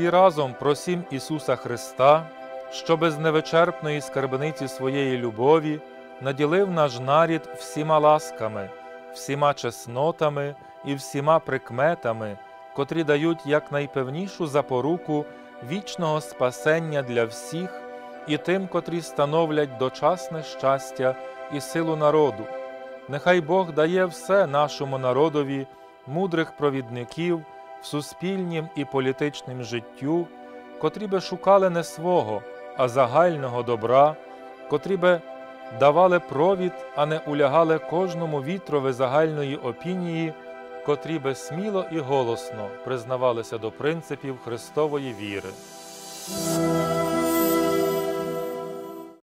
Всі разом просім Ісуса Христа, щоби з невичерпної скарбниці своєї любові наділив наш нарід всіма ласками всіма чеснотами і всіма прикметами, котрі дають якнайпевнішу запоруку вічного спасення для всіх і тим, котрі становлять дочасне щастя і силу народу. Нехай Бог дає все нашому народові, мудрих провідників в суспільнім і політичнім життю, котрі би шукали не свого, а загального добра, котрі би давали провід, а не улягали кожному вітрові загальної опінії, котрі би сміло і голосно признавалися до принципів Христової віри.